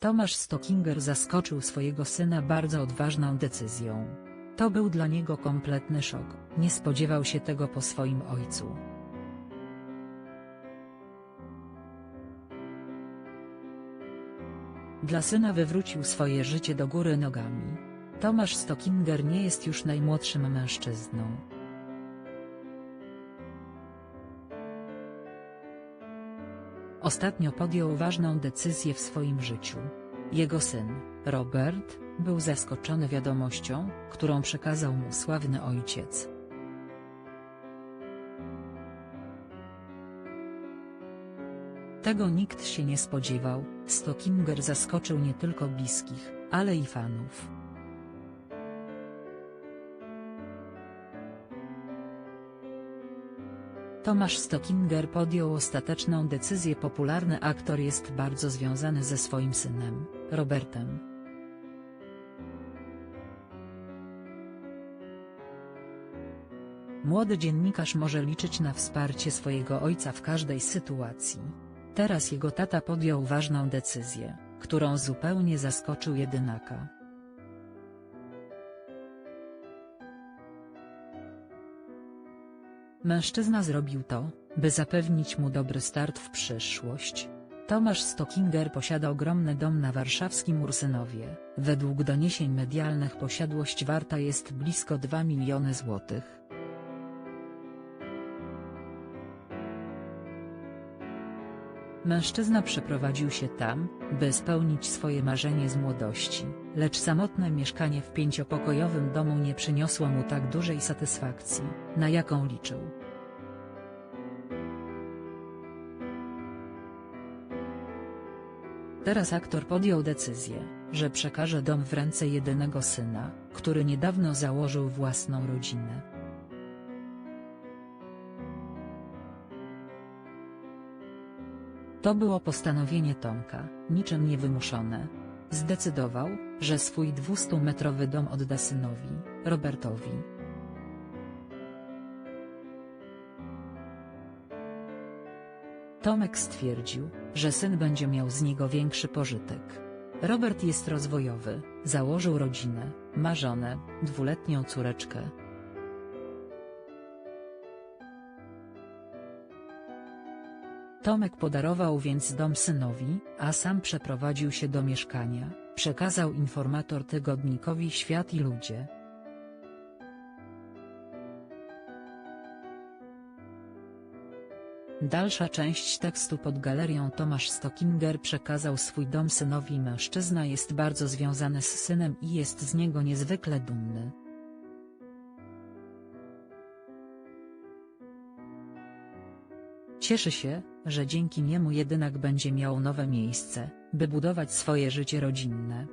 Tomasz Stockinger zaskoczył swojego syna bardzo odważną decyzją. To był dla niego kompletny szok, nie spodziewał się tego po swoim ojcu. Dla syna wywrócił swoje życie do góry nogami. Tomasz Stockinger nie jest już najmłodszym mężczyzną. Ostatnio podjął ważną decyzję w swoim życiu. Jego syn, Robert, był zaskoczony wiadomością, którą przekazał mu sławny ojciec. Tego nikt się nie spodziewał, Stockinger zaskoczył nie tylko bliskich, ale i fanów. Tomasz Stockinger podjął ostateczną decyzję Popularny aktor jest bardzo związany ze swoim synem, Robertem. Młody dziennikarz może liczyć na wsparcie swojego ojca w każdej sytuacji. Teraz jego tata podjął ważną decyzję, którą zupełnie zaskoczył jedynaka. Mężczyzna zrobił to, by zapewnić mu dobry start w przyszłość. Tomasz Stockinger posiada ogromny dom na warszawskim Ursynowie. Według doniesień medialnych posiadłość warta jest blisko 2 miliony złotych. Mężczyzna przeprowadził się tam, by spełnić swoje marzenie z młodości, lecz samotne mieszkanie w pięciopokojowym domu nie przyniosło mu tak dużej satysfakcji, na jaką liczył. Teraz aktor podjął decyzję, że przekaże dom w ręce jedynego syna, który niedawno założył własną rodzinę. To było postanowienie Tomka, niczym niewymuszone. Zdecydował, że swój 200-metrowy dom odda synowi, Robertowi. Tomek stwierdził, że syn będzie miał z niego większy pożytek. Robert jest rozwojowy, założył rodzinę, ma żonę, dwuletnią córeczkę. Tomek podarował więc dom synowi, a sam przeprowadził się do mieszkania, przekazał informator tygodnikowi Świat i Ludzie. Dalsza część tekstu pod galerią Tomasz Stockinger przekazał swój dom synowi mężczyzna jest bardzo związany z synem i jest z niego niezwykle dumny. Cieszy się, że dzięki niemu jedynak będzie miał nowe miejsce, by budować swoje życie rodzinne.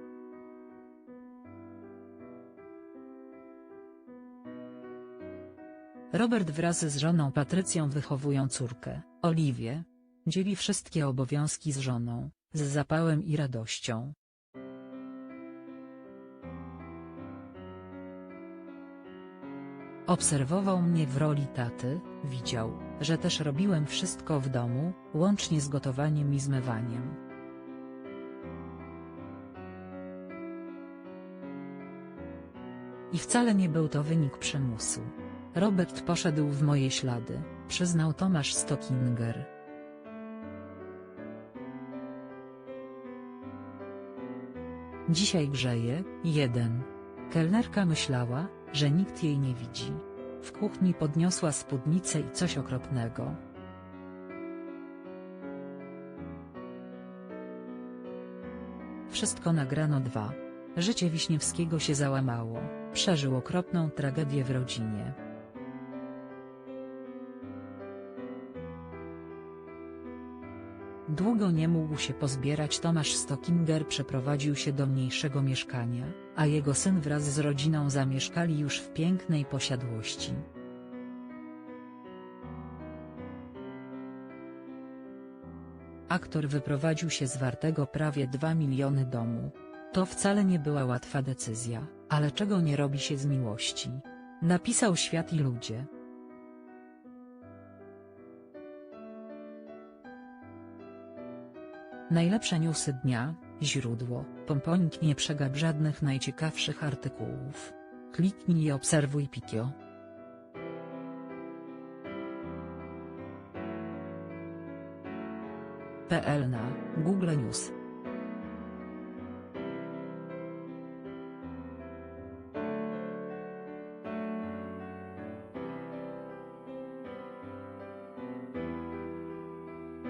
Robert wraz z żoną Patrycją wychowują córkę, Oliwię. Dzieli wszystkie obowiązki z żoną, z zapałem i radością. Obserwował mnie w roli taty, widział, że też robiłem wszystko w domu, łącznie z gotowaniem i zmywaniem. I wcale nie był to wynik przymusu. Robert poszedł w moje ślady, przyznał Tomasz Stockinger. Dzisiaj grzeje, jeden. Kelnerka myślała, że nikt jej nie widzi. W kuchni podniosła spódnicę i coś okropnego. Wszystko nagrano dwa. Życie Wiśniewskiego się załamało, przeżył okropną tragedię w rodzinie. Długo nie mógł się pozbierać Tomasz Stockinger przeprowadził się do mniejszego mieszkania, a jego syn wraz z rodziną zamieszkali już w pięknej posiadłości. Aktor wyprowadził się z wartego prawie 2 miliony domu. To wcale nie była łatwa decyzja, ale czego nie robi się z miłości. Napisał Świat i Ludzie. Najlepsze newsy dnia, Źródło: Pomponik nie przegap żadnych najciekawszych artykułów. Kliknij i obserwuj Pikio. PL na Google News